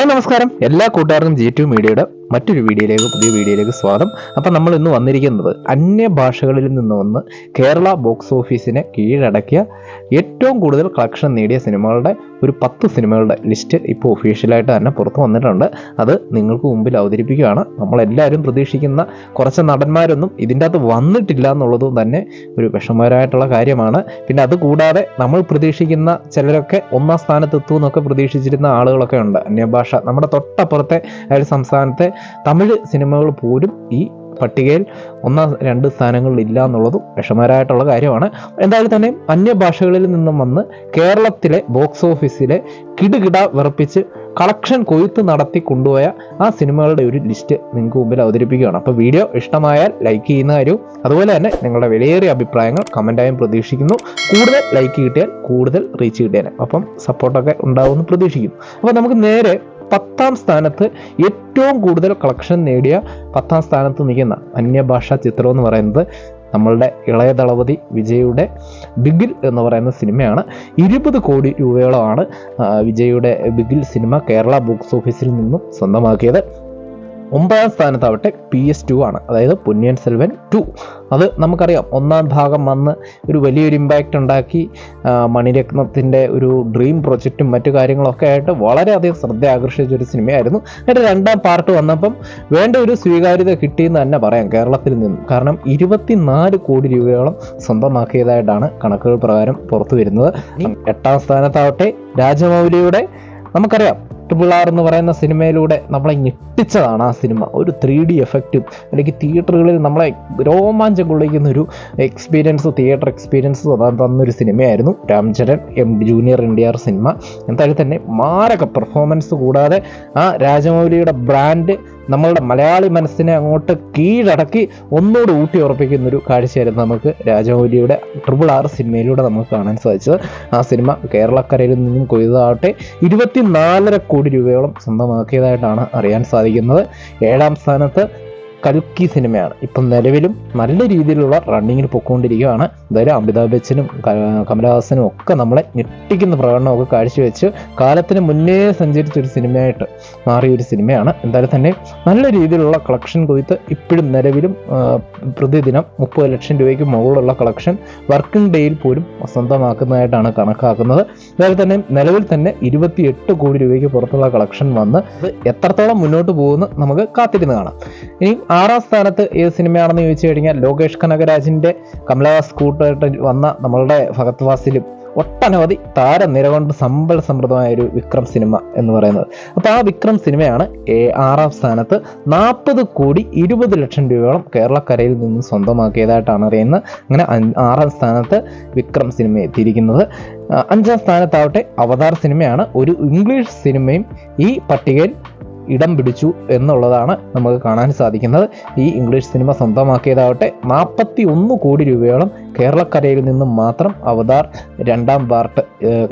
Hi നമസ്കാരം. എല്ലാ കൂട്ടുകാർക്കും ജി ടു മീഡിയയുടെ മറ്റൊരു വീഡിയോയിലേക്ക് പുതിയ വീഡിയോയിലേക്ക് സ്വാഗതം. അപ്പം നമ്മൾ ഇന്ന് വന്നിരിക്കുന്നത് അന്യ ഭാഷകളിൽ നിന്ന് വന്ന് കേരള ബോക്സ് ഓഫീസിനെ കീഴടക്കിയ ഏറ്റവും കൂടുതൽ കളക്ഷൻ നേടിയ സിനിമകളുടെ ഒരു പത്ത് സിനിമകളുടെ ലിസ്റ്റ് ഇപ്പോൾ ഒഫീഷ്യലായിട്ട് തന്നെ പുറത്തു വന്നിട്ടുണ്ട്. അത് നിങ്ങൾക്ക് മുമ്പിൽ അവതരിപ്പിക്കുകയാണ്. നമ്മളെല്ലാവരും പ്രതീക്ഷിക്കുന്ന കുറച്ച് നടന്മാരൊന്നും ഇതിന്റെ അകത്ത് വന്നിട്ടില്ല എന്നുള്ളതും തന്നെ ഒരു വിഷമകരമായിട്ടുള്ള കാര്യമാണ്. പിന്നെ അതുകൂടാതെ നമ്മൾ പ്രതീക്ഷിക്കുന്ന ചിലരൊക്കെ ഒന്നാം സ്ഥാനത്ത് എത്തുമെന്നൊക്കെ പ്രതീക്ഷിച്ചിരുന്ന ആളുകളൊക്കെ ഉണ്ട്. അന്യഭാഷ നമ്മുടെ തൊട്ടപ്പുറത്തെ അതായത് സംസ്ഥാനത്തെ തമിഴ് സിനിമകൾ പോലും ഈ പട്ടികയിൽ ഒന്നാം രണ്ട് സ്ഥാനങ്ങളിൽ ഇല്ല എന്നുള്ളതും വിഷമകരമായിട്ടുള്ള കാര്യമാണ്. എന്തായാലും തന്നെ അന്യഭാഷകളിൽ നിന്നും വന്ന് കേരളത്തിലെ ബോക്സ് ഓഫീസിലെ കിടുകിട വിറപ്പിച്ച് കളക്ഷൻ കൊയ്ത്ത് നടത്തി കൊണ്ടുപോയ ആ സിനിമകളുടെ ഒരു ലിസ്റ്റ് നിങ്ങൾക്ക് മുമ്പിൽ അവതരിപ്പിക്കുകയാണ്. അപ്പോൾ വീഡിയോ ഇഷ്ടമായാൽ ലൈക്ക് ചെയ്യുന്ന കാര്യവും അതുപോലെ തന്നെ നിങ്ങളുടെ വിലയേറിയ അഭിപ്രായങ്ങൾ കമന്റായും പ്രതീക്ഷിക്കുന്നു. കൂടുതൽ ലൈക്ക് കിട്ടിയാൽ കൂടുതൽ റീച്ച് കിട്ടിയാൽ അപ്പം സപ്പോർട്ടൊക്കെ ഉണ്ടാവുമെന്ന് പ്രതീക്ഷിക്കുന്നു. അപ്പോൾ നമുക്ക് നേരെ പത്താം സ്ഥാനത്ത് ഏറ്റവും കൂടുതൽ കളക്ഷൻ നേടിയ പത്താം സ്ഥാനത്ത് നിൽക്കുന്ന അന്യഭാഷാ ചിത്രം എന്ന് പറയുന്നത് നമ്മളുടെ ഇളയ ദളപതി വിജയുടെ ബിഗിൽ എന്ന് പറയുന്ന സിനിമയാണ്. ഇരുപത് കോടി രൂപയോളമാണ് വിജയുടെ ബിഗിൽ സിനിമ കേരള ബോക്സ് ഓഫീസിൽ നിന്നും സ്വന്തമാക്കിയത്. ഒമ്പതാം സ്ഥാനത്താവട്ടെ പി എസ് ടു ആണ്. അതായത് പൊന്നിയൻ സെൽവൻ ടു അത് നമുക്കറിയാം ഒന്നാം ഭാഗം വന്ന് ഒരു വലിയൊരു ഇമ്പാക്റ്റ് ഉണ്ടാക്കി. മണിരത്നത്തിന്റെ ഒരു ഡ്രീം പ്രൊജക്റ്റും മറ്റു കാര്യങ്ങളൊക്കെ ആയിട്ട് വളരെയധികം ശ്രദ്ധ ആകർഷിച്ച ഒരു സിനിമയായിരുന്നു. അതിന്റെ രണ്ടാം പാർട്ട് വന്നപ്പം വേണ്ട ഒരു സ്വീകാര്യത കിട്ടിയെന്ന് തന്നെ പറയാം കേരളത്തിൽ നിന്നും. കാരണം ഇരുപത്തിനാല് കോടി രൂപയോളം സ്വന്തമാക്കിയതായിട്ടാണ് കണക്കുകൾ പ്രകാരം പുറത്തു വരുന്നത് എട്ടാം സ്ഥാനത്താവട്ടെ രാജമൗലിയുടെ നമുക്കറിയാം ട്രിപ്പിൾ എന്ന് പറയുന്ന സിനിമയിലൂടെ നമ്മളെ ഞെട്ടിച്ചതാണ് ആ സിനിമ. ഒരു ത്രീ ഡി എഫക്റ്റും അല്ലെങ്കിൽ തിയേറ്ററുകളിൽ നമ്മളെ രോമാഞ്ചം കൊള്ളിക്കുന്ന ഒരു എക്സ്പീരിയൻസ് തിയേറ്റർ എക്സ്പീരിയൻസ് തന്നൊരു സിനിമയായിരുന്നു Ram Charan M junior N T R സിനിമ. എന്തായാലും തന്നെ മാരക പെർഫോമൻസ് കൂടാതെ ആ രാജമൗലിയുടെ ബ്രാൻഡ് നമ്മളുടെ മലയാളി മനസ്സിനെ അങ്ങോട്ട് കീഴടക്കി ഒന്നുകൂടി ഊട്ടി ഉറപ്പിക്കുന്ന ഒരു കാഴ്ചയായിരുന്നു നമുക്ക് രാജമൗലിയുടെ ട്രിപ്പിൾ ആർ സിനിമയിലൂടെ നമുക്ക് കാണാൻ സാധിച്ചത്. ആ സിനിമ കേരളക്കരയിൽ നിന്നും കൊയ്തതാവട്ടെ ഇരുപത്തിനാലര കോടി രൂപയോളം സ്വന്തമാക്കിയതായിട്ടാണ് അറിയാൻ സാധിക്കുന്നത്. ഏഴാം സ്ഥാനത്ത് കൽക്കി സിനിമയാണ്. ഇപ്പം നിലവിലും നല്ല രീതിയിലുള്ള റണ്ണിങ്ങിൽ പൊയ്ക്കൊണ്ടിരിക്കുകയാണ് എന്തായാലും അമിതാഭ് ബച്ചനും കമലഹാസനും ഒക്കെ നമ്മളെ ഞെട്ടിക്കുന്ന പ്രകടനമൊക്കെ കാഴ്ചവെച്ച് കാലത്തിന് മുന്നേ സഞ്ചരിച്ച ഒരു സിനിമയായിട്ട് മാറിയ ഒരു സിനിമയാണ്. എന്തായാലും തന്നെ നല്ല രീതിയിലുള്ള കളക്ഷൻ കൊയ്ത്ത് ഇപ്പോഴും നിലവിലും പ്രതിദിനം മുപ്പത് ലക്ഷം രൂപയ്ക്ക് മുകളിലുള്ള കളക്ഷൻ വർക്കിംഗ് ഡേയിൽ പോലും സ്വന്തമാക്കുന്നതായിട്ടാണ് കണക്കാക്കുന്നത്. അതുപോലെ തന്നെ നിലവിൽ തന്നെ ഇരുപത്തിയെട്ട് കോടി രൂപയ്ക്ക് പുറത്തുള്ള കളക്ഷൻ വന്ന് എത്രത്തോളം മുന്നോട്ട് പോകുമെന്ന് നമുക്ക് കാത്തിരുന്ന് കാണാം. ഇനി ആറാം സ്ഥാനത്ത് ഏത് സിനിമയാണെന്ന് ചോദിച്ചു കഴിഞ്ഞാൽ ലോകേഷ് കനകരാജിന്റെ കമലഹാസ് കൂട്ടായിട്ട് വന്ന നമ്മളുടെ ഭഗത് വാസിലും ഒട്ടനവധി താരനിര കൊണ്ട് സമ്പൽ സമൃദ്ധമായ ഒരു വിക്രം സിനിമ എന്ന് പറയുന്നത്. അപ്പോൾ ആ വിക്രം സിനിമയാണ് ആറാം സ്ഥാനത്ത് നാൽപ്പത് കോടി ഇരുപത് ലക്ഷം രൂപയോളം കേരളക്കരയിൽ നിന്ന് സ്വന്തമാക്കിയതായിട്ടാണ് അറിയുന്നത്. അങ്ങനെ ആറാം സ്ഥാനത്ത് വിക്രം സിനിമ എത്തിയിരിക്കുന്നത്. അഞ്ചാം സ്ഥാനത്താവട്ടെ അവതാർ സിനിമയാണ്. ഒരു ഇംഗ്ലീഷ് സിനിമയും ഈ പട്ടികയിൽ ഇടം പിടിച്ചു എന്നുള്ളതാണ് നമുക്ക് കാണാൻ സാധിക്കുന്നത്. ഈ ഇംഗ്ലീഷ് സിനിമ സ്വന്തമാക്കിയതാവട്ടെ നാൽപ്പത്തി ഒന്ന് കോടി രൂപയോളം കേരളക്കരയിൽ നിന്നും മാത്രം അവതാർ രണ്ടാം പാർട്ട്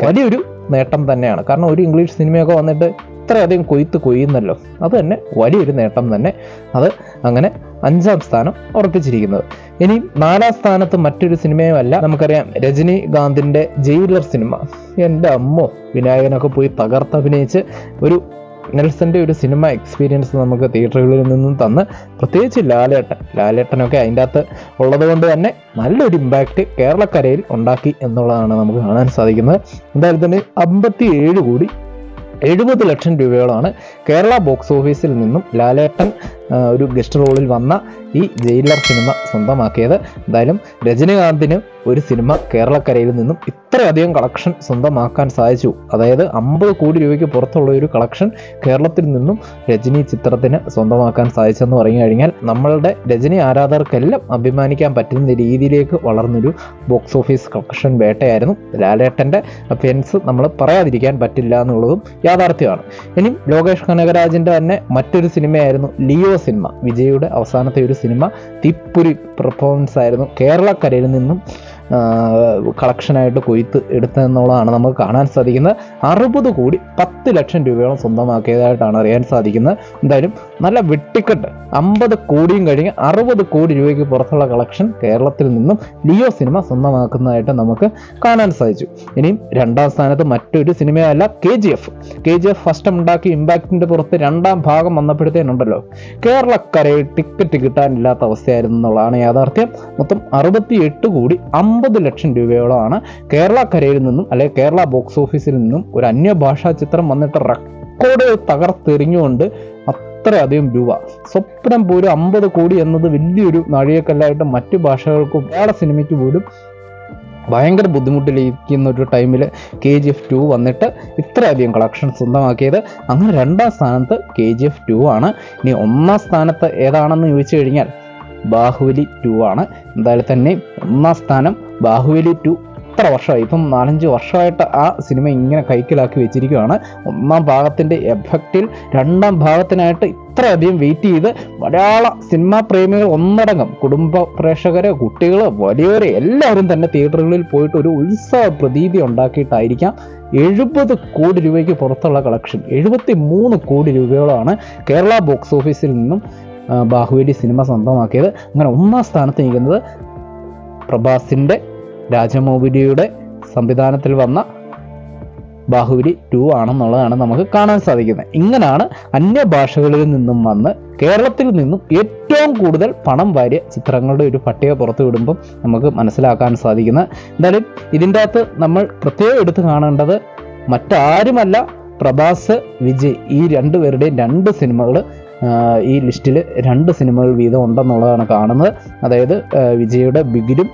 വലിയൊരു നേട്ടം തന്നെയാണ്. കാരണം ഒരു ഇംഗ്ലീഷ് സിനിമയൊക്കെ വന്നിട്ട് ഇത്രയധികം കൊയ്ത്ത് കൊയ്യുന്നല്ലോ. അത് തന്നെ വലിയൊരു നേട്ടം തന്നെ അത് അങ്ങനെ അഞ്ചാം സ്ഥാനം ഉറപ്പിച്ചിരിക്കുന്നത്. ഇനി നാലാം സ്ഥാനത്ത് മറ്റൊരു സിനിമയുമല്ല നമുക്കറിയാം രജനീകാന്തിന്റെ ജയിലർ സിനിമ. എന്റെ അമ്മോ വിനായകനൊക്കെ പോയി തകർത്തഭിനയിച്ച് ഒരു നെൽസന്റെ ഒരു സിനിമ എക്സ്പീരിയൻസ് നമുക്ക് തിയേറ്ററുകളിൽ നിന്നും തന്ന് പ്രത്യേകിച്ച് ലാലേട്ടൻ. ലാലേട്ടനൊക്കെ അതിന്റെ അകത്ത് ഉള്ളത് കൊണ്ട് തന്നെ നല്ലൊരു ഇമ്പാക്റ്റ് കേരളക്കരയിൽ ഉണ്ടാക്കി എന്നുള്ളതാണ് നമുക്ക് കാണാൻ സാധിക്കുന്നത്. എന്തായാലും തന്നെ അമ്പത്തി ഏഴ് കോടി എഴുപത് ലക്ഷം രൂപയോളമാണ് കേരള ബോക്സ് ഓഫീസിൽ നിന്നും ലാലേട്ടൻ ഒരു ഗസ്റ്റ് റോളിൽ വന്ന ഈ ജയിലർ സിനിമ സ്വന്തമാക്കിയത്. എന്തായാലും രജനീകാന്തിന് ഒരു സിനിമ കേരളക്കരയിൽ നിന്നും ഇത്രയധികം കളക്ഷൻ സ്വന്തമാക്കാൻ സാധിച്ചു. അതായത് അമ്പത് കോടി രൂപയ്ക്ക് പുറത്തുള്ള ഒരു കളക്ഷൻ കേരളത്തിൽ നിന്നും രജനി ചിത്രത്തിന് സ്വന്തമാക്കാൻ സാധിച്ചെന്ന് പറഞ്ഞു കഴിഞ്ഞാൽ നമ്മളുടെ രജനി ആരാധകർക്കെല്ലാം അഭിമാനിക്കാൻ പറ്റുന്ന രീതിയിലേക്ക് വളർന്നൊരു ബോക്സ് ഓഫീസ് കളക്ഷൻ വേട്ടയായിരുന്നു. ലാലേട്ടന്റെ ഫെൻസ് നമ്മൾ പറയാതിരിക്കാൻ പറ്റില്ല എന്നുള്ളതും യാഥാർത്ഥ്യമാണ്. ഇനി ലോകേഷ് കനകരാജിന്റെ തന്നെ മറ്റൊരു സിനിമയായിരുന്നു ലിയോ സിനിമ. വിജയുടെ അവസാനത്തെ ഒരു സിനിമ. തിപ്പുരി പെർഫോമൻസ് ആയിരുന്നു. കേരളക്കരയിൽ നിന്നും കളക്ഷനായിട്ട് കൊയ്ത്ത് എടുത്തതെന്നുള്ളതാണ് നമുക്ക് കാണാൻ സാധിക്കുന്നത്. അറുപത് കോടി പത്ത് ലക്ഷം രൂപയോളം സ്വന്തമാക്കിയതായിട്ടാണ് അറിയാൻ സാധിക്കുന്നത്. എന്തായാലും നല്ല വെട്ടിക്കെട്ട്. അമ്പത് കോടിയും കഴിഞ്ഞ് അറുപത് കോടി രൂപയ്ക്ക് പുറത്തുള്ള കളക്ഷൻ കേരളത്തിൽ നിന്നും ലിയോ സിനിമ സ്വന്തമാക്കുന്നതായിട്ട് നമുക്ക് കാണാൻ സാധിച്ചു. ഇനിയും രണ്ടാം സ്ഥാനത്ത് മറ്റൊരു സിനിമയല്ല K G F. K G F first ഉണ്ടാക്കി ഇമ്പാക്റ്റിന്റെ പുറത്ത് രണ്ടാം ഭാഗം വന്നപ്പോഴത്തേനുണ്ടല്ലോ. കേരളക്കരയിൽ ടിക്കറ്റ് കിട്ടാനില്ലാത്ത അവസ്ഥയായിരുന്നു എന്നുള്ളതാണ് യാഥാർത്ഥ്യം. മൊത്തം അറുപത്തി എട്ട് കോടി അമ്പത് ലക്ഷം രൂപയോളമാണ് കേരള കരയിൽ നിന്നും അല്ലെങ്കിൽ കേരള ബോക്സ് ഓഫീസിൽ നിന്നും ഒരു അന്യഭാഷാ ചിത്രം വന്നിട്ട് റെക്കോർഡ് തകർത്തെറിഞ്ഞുകൊണ്ട് അത്രയധികം രൂപ. സ്വപ്നം പോലും അമ്പത് കോടി എന്നത് വലിയൊരു നാഴികക്കല്ലായിട്ട് മറ്റു ഭാഷകൾക്കും മലയാള സിനിമയ്ക്ക് പോലും ഭയങ്കര ബുദ്ധിമുട്ടിലിരിക്കുന്ന ഒരു ടൈമിൽ കെ ജി എഫ് ടു വന്നിട്ട് ഇത്രയധികം കളക്ഷൻ സ്വന്തമാക്കിയത്. അങ്ങനെ രണ്ടാം സ്ഥാനത്ത് കെ ജി എഫ് ടു ആണ്. ഇനി ഒന്നാം സ്ഥാനത്ത് ഏതാണെന്ന് ചോദിച്ചു കഴിഞ്ഞാൽ ബാഹുബലി ടു ആണ്. എന്തായാലും തന്നെ ഒന്നാം സ്ഥാനം ബാഹുബലി ടു എത്ര വർഷമായി. ഇപ്പം നാലഞ്ച് വർഷമായിട്ട് ആ സിനിമ ഇങ്ങനെ കൈക്കലാക്കി വെച്ചിരിക്കുകയാണ്. ഒന്നാം ഭാഗത്തിന്റെ എഫക്റ്റിൽ രണ്ടാം ഭാഗത്തിനായിട്ട് ഇത്രയധികം വെയിറ്റ് ചെയ്ത് മലയാള സിനിമാ പ്രേമികൾ ഒന്നടങ്കം കുടുംബ പ്രേക്ഷകര് കുട്ടികൾ വലിയവരെ എല്ലാവരും തന്നെ തിയേറ്ററുകളിൽ പോയിട്ട് ഒരു ഉത്സവ പ്രതീതി ഉണ്ടാക്കിയിട്ടായിരിക്കാം. എഴുപത് കോടി രൂപയ്ക്ക് പുറത്തുള്ള കളക്ഷൻ. എഴുപത്തി മൂന്ന് കോടി രൂപയോളമാണ് കേരള ബോക്സ് ഓഫീസിൽ നിന്നും ബാഹുബലി സിനിമ സ്വന്തമാക്കിയത്. അങ്ങനെ ഒന്നാം സ്ഥാനത്ത് നിൽക്കുന്നത് പ്രഭാസിന്റെ രാജമോബിലിയുടെ സംവിധാനത്തിൽ വന്ന ബാഹുബലി ടു ആണെന്നുള്ളതാണ് നമുക്ക് കാണാൻ സാധിക്കുന്നത്. ഇങ്ങനെയാണ് അന്യഭാഷകളിൽ നിന്നും വന്ന് കേരളത്തിൽ നിന്നും ഏറ്റവും കൂടുതൽ പണം വാരിയ ചിത്രങ്ങളുടെ ഒരു പട്ടിക പുറത്തു വിടുമ്പം നമുക്ക് മനസ്സിലാക്കാൻ സാധിക്കുന്നത്. എന്തായാലും ഇതിന്റെ അകത്ത് നമ്മൾ പ്രത്യേകം എടുത്തു കാണേണ്ടത് മറ്റാരുമല്ല പ്രഭാസ് വിജയ് ഈ രണ്ടുപേരുടെയും രണ്ട് സിനിമകൾ ഈ ലിസ്റ്റിൽ രണ്ട് സിനിമകൾ വീതം ഉണ്ടെന്നുള്ളതാണ് കാണുന്നത്. അതായത് വിജയുടെ ബിഗിലും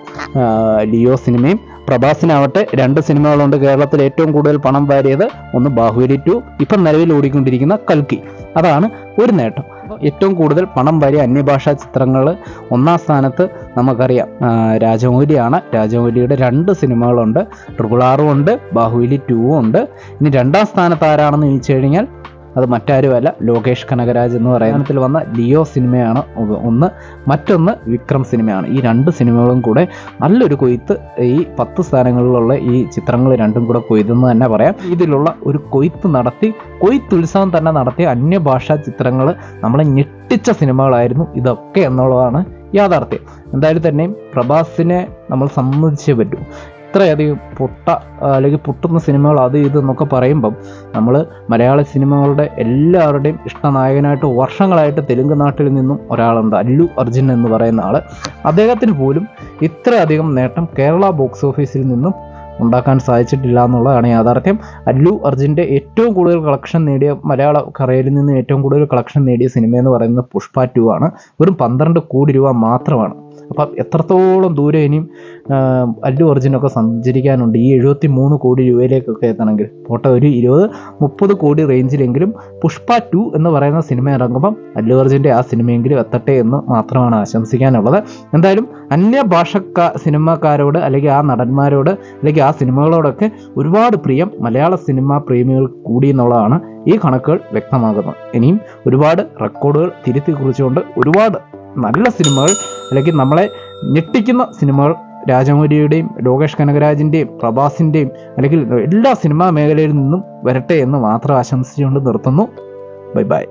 ലിയോ സിനിമയും. പ്രഭാസിനാവട്ടെ രണ്ട് സിനിമകളുണ്ട് കേരളത്തിൽ ഏറ്റവും കൂടുതൽ പണം വാരിയത്. ഒന്ന് ബാഹുബലി ടു ഇപ്പം നിലവിൽ ഓടിക്കൊണ്ടിരിക്കുന്ന കൽക്കി. അതാണ് ഒരു നേട്ടം. ഏറ്റവും കൂടുതൽ പണം വാരിയ അന്യഭാഷാ ചിത്രങ്ങൾ ഒന്നാം സ്ഥാനത്ത് നമുക്കറിയാം. രാജമൗലിയാണ്. രാജമൗലിയുടെ രണ്ട് സിനിമകളുണ്ട്. ട്രിപ്പിൾ ആറും ഉണ്ട് ബാഹുബലി ടൂവും ഉണ്ട്. ഇനി രണ്ടാം സ്ഥാനത്ത് ആരാണെന്ന് ചോദിച്ചു കഴിഞ്ഞാൽ അത് മറ്റാരുമല്ല ലോകേഷ് കനകരാജ് എന്ന് പറയുന്നതിൽ വന്ന ലിയോ സിനിമയാണ് ഒന്ന്. മറ്റൊന്ന് വിക്രം സിനിമയാണ്. ഈ രണ്ട് സിനിമകളും കൂടെ നല്ലൊരു കൊയ്ത്ത് ഈ പത്ത് സ്ഥാനങ്ങളിലുള്ള ഈ ചിത്രങ്ങൾ രണ്ടും കൂടെ കൊയ്തെന്ന് തന്നെ പറയാം. ഇതിലുള്ള ഒരു കൊയ്ത്ത് നടത്തി കൊയ്ത്തുത്സവം തന്നെ നടത്തിയ അന്യഭാഷാ ചിത്രങ്ങൾ നമ്മളെ ഞെട്ടിച്ച സിനിമകളായിരുന്നു ഇതൊക്കെ എന്നുള്ളതാണ് യാഥാർത്ഥ്യം. എന്തായാലും തന്നെയും പ്രഭാസിനെ നമ്മൾ സമ്മതിച്ചേ പറ്റൂ. ഇത്രയധികം പൊട്ട അല്ലെങ്കിൽ പൊട്ടുന്ന സിനിമകൾ അത് ഇത് എന്നൊക്കെ പറയുമ്പം നമ്മൾ മലയാള സിനിമകളുടെ എല്ലാവരുടെയും ഇഷ്ടനായകനായിട്ട് വർഷങ്ങളായിട്ട് തെലുങ്ക് നാട്ടിൽ നിന്നും ഒരാളുണ്ട് അല്ലു അർജുൻ എന്ന് പറയുന്ന ആൾ അദ്ദേഹത്തിന് പോലും ഇത്രയധികം നേട്ടം കേരള ബോക്സ് ഓഫീസിൽ നിന്നും ഉണ്ടാക്കാൻ സാധിച്ചിട്ടില്ല എന്നുള്ളതാണ് യാഥാർത്ഥ്യം. അല്ലു അർജുന്റെ ഏറ്റവും കൂടുതൽ കളക്ഷൻ നേടിയ മലയാള കറയിൽ നിന്ന് ഏറ്റവും കൂടുതൽ കളക്ഷൻ നേടിയ സിനിമ എന്ന് പറയുന്നത് പുഷ്പ ടു ആണ്. വെറും പന്ത്രണ്ട് കോടി രൂപ മാത്രമാണ്. അപ്പം എത്രത്തോളം ദൂരെ ഇനിയും അല്ലു അർജുനൊക്കെ സഞ്ചരിക്കാനുണ്ട്? ഈ എഴുപത്തി മൂന്ന് കോടി രൂപയിലേക്കൊക്കെ എത്തണമെങ്കിൽ. പോട്ടെ ഒരു ഇരുപത് മുപ്പത് കോടി റേഞ്ചിലെങ്കിലും പുഷ്പ ടു എന്ന് പറയുന്ന സിനിമ ഇറങ്ങുമ്പം അല്ലു അർജുന്റെ ആ സിനിമയെങ്കിലും എത്തട്ടെ എന്ന് മാത്രമാണ് ആശംസിക്കാനുള്ളത്. എന്തായാലും അന്യ അന്യഭാഷക്കാ സിനിമക്കാരോട് അല്ലെങ്കിൽ ആ നടന്മാരോട് അല്ലെങ്കിൽ ആ സിനിമകളോടൊക്കെ ഒരുപാട് പ്രിയം മലയാള സിനിമാ പ്രേമികൾ കൂടി എന്നുള്ളതാണ് ഈ കണക്കുകൾ വ്യക്തമാകുന്നത്. ഇനിയും ഒരുപാട് റെക്കോർഡുകൾ തിരുത്തി കുറിച്ചുകൊണ്ട് ഒരുപാട് നല്ല സിനിമകൾ അല്ലെങ്കിൽ നമ്മളെ ഞെട്ടിക്കുന്ന സിനിമകൾ രാജമൗലിയുടെയും ലോകേഷ് കനകരാജിന്റെയും പ്രഭാസിന്റെയും അല്ലെങ്കിൽ എല്ലാ സിനിമാ മേഖലയിൽ നിന്നും വരട്ടെ എന്ന് മാത്രം ആശംസിച്ചുകൊണ്ട് നിർത്തുന്നു. Bye bye.